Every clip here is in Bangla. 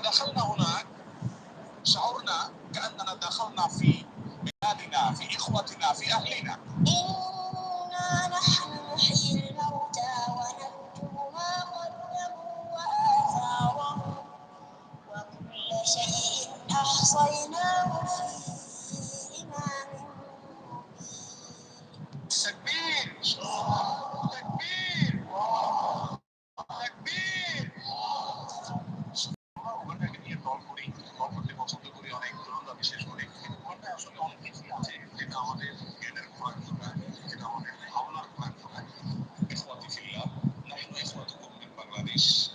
دخلنا هناك شعرنا كأننا دخلنا في بلادنا في إخوتنا في أهلنا. peace.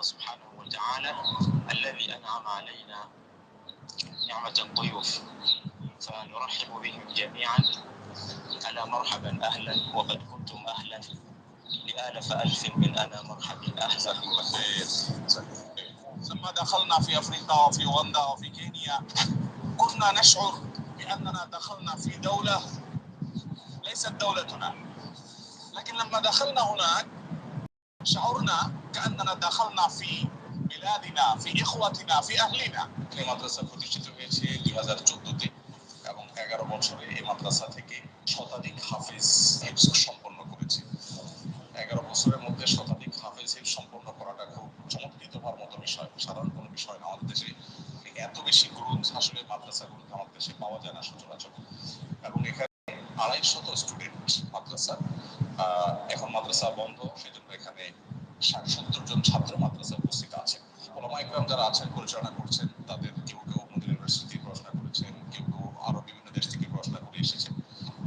الله سبحانه وتعالى الذي انعم علينا نعمه الضيوف فنرحب بهم جميعا الا مرحبا أهلا وقد كنتم أهلا لآلف ألف من أنا مرحبا أهلا لما دخلنا في أفريقيا وفي أوغندا وفي كينيا كنا نشعر بأننا دخلنا في دولة ليست دولتنا لكن لما دخلنا هناك شعرنا كأننا دخلنا في بلادنا في إخوتنا في أهلنا এই মাদ্রাসা প্রতিষ্ঠিত হয়েছে দুই হাজার চোদ্দতে এবং এগারো বছরে এই মাদ্রাসা থেকে শতাধিক হাফিজ হিফজ সম্পন্ন করেছে এগারো বছরের মধ্যে শতাধিক গ্রুপ আসলে মাদ্রাসা আমাদের দেশে পাওয়া যায় না সচরাচর। এবং এখানে আড়াই শত স্টুডেন্ট মাদ্রাসা এখন মাদ্রাসা বন্ধ, সেজন্য এখানে ষাট সত্তর জন ছাত্র মাদ্রাসা উপস্থিত আছেন ওলামা ইকরাম যারা আছেন, পরিচালনা করছেন, তাদের কেউ কেউ নদীর ইউনিভার্সিটি পড়াশোনা করেছেন, কেউ কেউ আরও বিভিন্ন দেশ থেকে পড়াশোনা করে এসেছেন।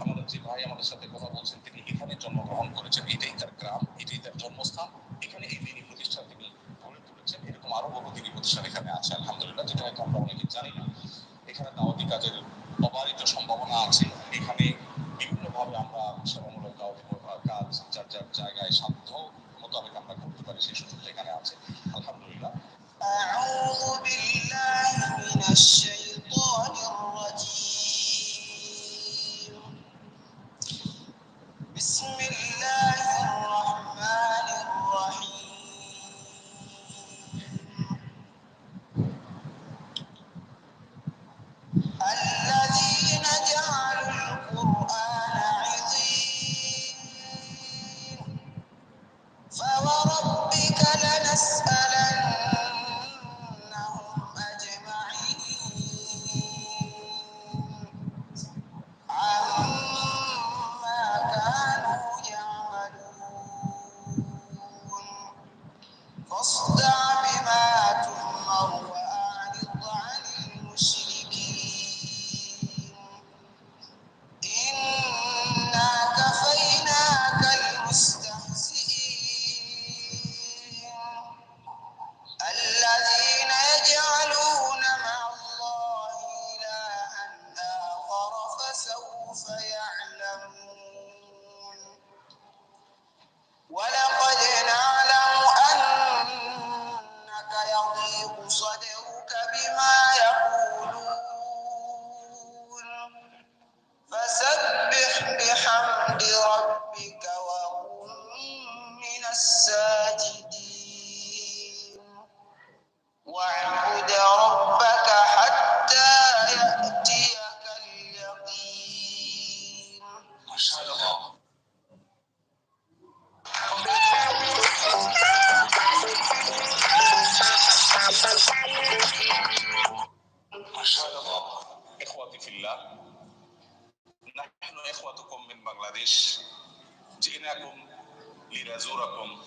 আমাদের যে ভাই আমাদের সাথে কথা বলছেন, তিনি এখানে জন্মগ্রহণ করেছেন, এটাই তার গ্রাম, এটাই তার জন্মস্থান। এখানে এই দিনী প্রতিষ্ঠান আরও বহু দিনী প্রতিষ্ঠান এখানে আছে, আলহামদুলিল্লাহ, যেটা হয়তো আমরা অনেকে জানি না। এখানে দাওয়াতি কাজের অবারিত সম্ভাবনা আছে। এখানে বিভিন্নভাবে আমরা সেবামূলক দাওয়াতি কাজ যার যার জায়গায় সাধ্য মোতাবেক আমরা করতে পারি, সেই সুযোগটা এখানে আছে, আলহামদুলিল্লাহ। يضيق صدرك بما يقولون جئناكم لنزوركم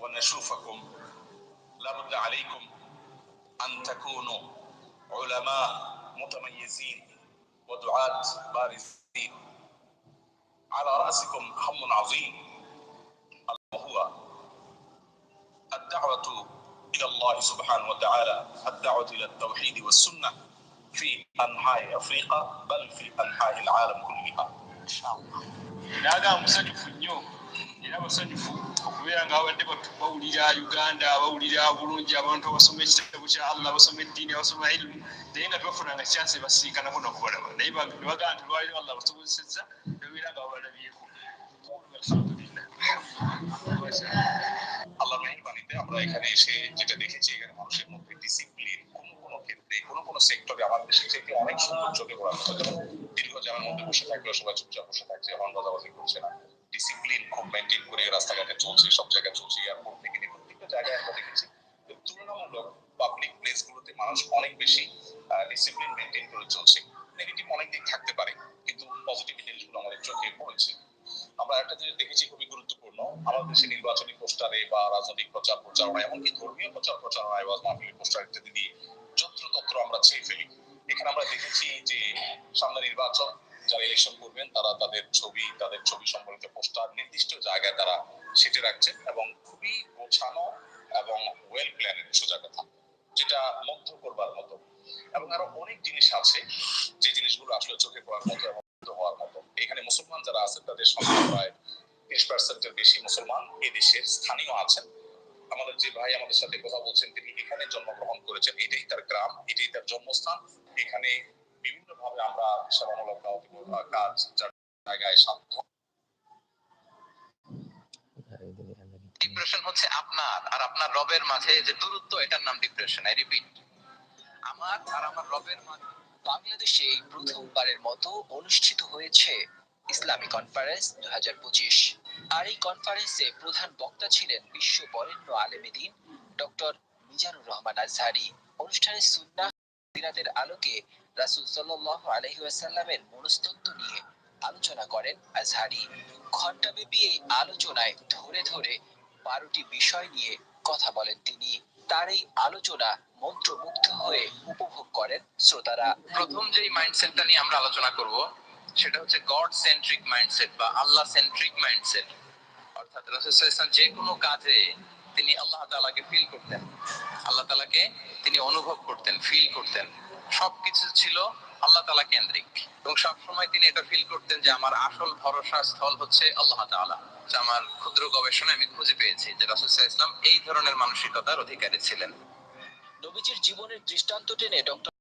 ونشوفكم. لابد عليكم أن تكونوا علماء متميزين ودعاة بارزين. على رأسكم هم عظيم. وهو الدعوة إلى الله سبحانه وتعالى الدعوة إلى التوحيد والسنة في أنحاء أفريقيا بل في أنحاء العالم كلها. إن شاء الله. naga musanyufu nnyo era basanyufu okubeera nga babadde batu- bawulira uganda bawulira bulungi abantu abasoma ekitabo kya allah basoma eddiini abasoma ilimu naye nga tebafunanga kyansi basiikanako nokubalaba naye ba- ne bagamba nti lwaliro allah basobozesezza nebabeera nga babalabyeko alhamdulillah আল্লাহ মেহরবানিতে আমরা এখানে এসে যেটা দেখেছি এখানে মানুষের মধ্যে ডিসিপ্লিন কোন কোন ক্ষেত্রে কোন কোন সেক্টরে আমাদের দেশে থেকে অনেক সুন্দর চোখে মতো যেমন দীর্ঘ জানার মধ্যে বসে থাকলেও সবাই চুপচাপ বসে থাকছে হর্ন বাজাবাজি করছে না। ডিসিপ্লিন খুব মেনটেন করে রাস্তাঘাটে চলছে, সব জায়গায় চলছে এয়ারপোর্ট থেকে নিয়ে প্রত্যেকটা জায়গায় আমরা দেখেছি। তুলনামূলক পাবলিক প্লেস গুলোতে মানুষ অনেক বেশি ডিসিপ্লিন মেনটেন করে চলছে। নেগেটিভ অনেক দিক থাকতে পারে, কিন্তু পজিটিভ জিনিসগুলো আমাদের চোখে পড়েছে। আমরা একটা জিনিস দেখেছি খুবই গুরুত্বপূর্ণ, আমাদের দেশে নির্বাচনী পোস্টারে বা রাজনৈতিক প্রচার প্রচারণা এমনকি ধর্মীয় প্রচার প্রচারণায় ওয়াজ মাহফিলের পোস্টার ইত্যাদি দিয়ে যত্রতত্র আমরা ছেয়ে ফেলি। এখানে আমরা দেখেছি যে সামনে নির্বাচন, যারা ইলেকশন করবেন, তারা তাদের ছবি তাদের ছবি সম্পর্কিত পোস্টার, নির্দিষ্ট জায়গায় তারা সেটে রাখছেন এবং খুবই গোছানো এবং ওয়েল প্ল্যানের সোজা কথা, যেটা মুগ্ধ করবার মতো। এবং আরও অনেক জিনিস আছে, যে জিনিসগুলো আসলে চোখে পড়ার মতো এবং হওয়ার মতো। এখানে মুসলমান যারা আছেন, তাদের সংখ্যা প্রায় তিরিশ পার্সেন্টের বেশি মুসলমান এই দেশের স্থানীয় আছেন। আমাদের যে ভাই আমাদের সাথে কথা বলছেন, তিনি এখানে জন্মগ্রহণ করেছেন। এটাই তার গ্রাম, এটাই তার জন্মস্থান। এখানে বিভিন্ন ভাবে আমরা সেবামূলক কাজ জায়গায় সাধ্য ডিপ্রেশন হচ্ছে আপনার আর আপনার রবের মাঝে যে দূরত্ব, এটার নাম ডিপ্রেশন আই রিপিট আমার আর আমার রবের মাঝে বাংলাদেশে এই প্রথমবারের মতো অনুষ্ঠিত হয়েছে ইসলামী কনফারেন্স দুই হাজার পঁচিশ। আর এই কনফারেন্সে প্রধান বক্তা ছিলেন বিশ্ব বরেণ্য আলেমেদিন ডক্টর মিজানুর রহমান আজহারি। অনুষ্ঠানে সুন্নাহ সিরাতের আলোকে রাসূল সাল্লাল্লাহু আলাইহি ওয়াসাল্লামের মনস্তত্ত্ব নিয়ে আলোচনা করেন আজহারি। ঘণ্টাব্যাপী এই আলোচনায় ধরে ধরে বারোটি বিষয় নিয়ে কথা বলেন তিনি। তার এই আলোচনা মন্ত্রমুগ্ধ হয়ে উপভোগ করেন শ্রোতারা। প্রথম যেই মাইন্ডসেটটা নিয়ে আমরা আলোচনা করব সেটা হচ্ছে গড সেন্ট্রিক মাইন্ডসেট বা আল্লাহ সেন্ট্রিক মাইন্ডসেট অর্থাৎ যে কোনো কাজে তিনি আল্লাহ ফিল করতেন। আল্লাহ তিনি অনুভব করতেন ফিল করতেন। সবকিছু ছিল আল্লাহ তালা কেন্দ্রিক। এবং সবসময় তিনি এটা ফিল করতেন যে আমার আসল ভরসা স্থল হচ্ছে আল্লাহ তাআলা। যা আমার ক্ষুদ্র গবেষণায় আমি খুঁজে পেয়েছি যে রাসূল সাল্লাল্লাহু এই ধরনের মানসিকতার অধিকারী ছিলেন। নবীজির জীবনের দৃষ্টান্ত টেনে ডক্টর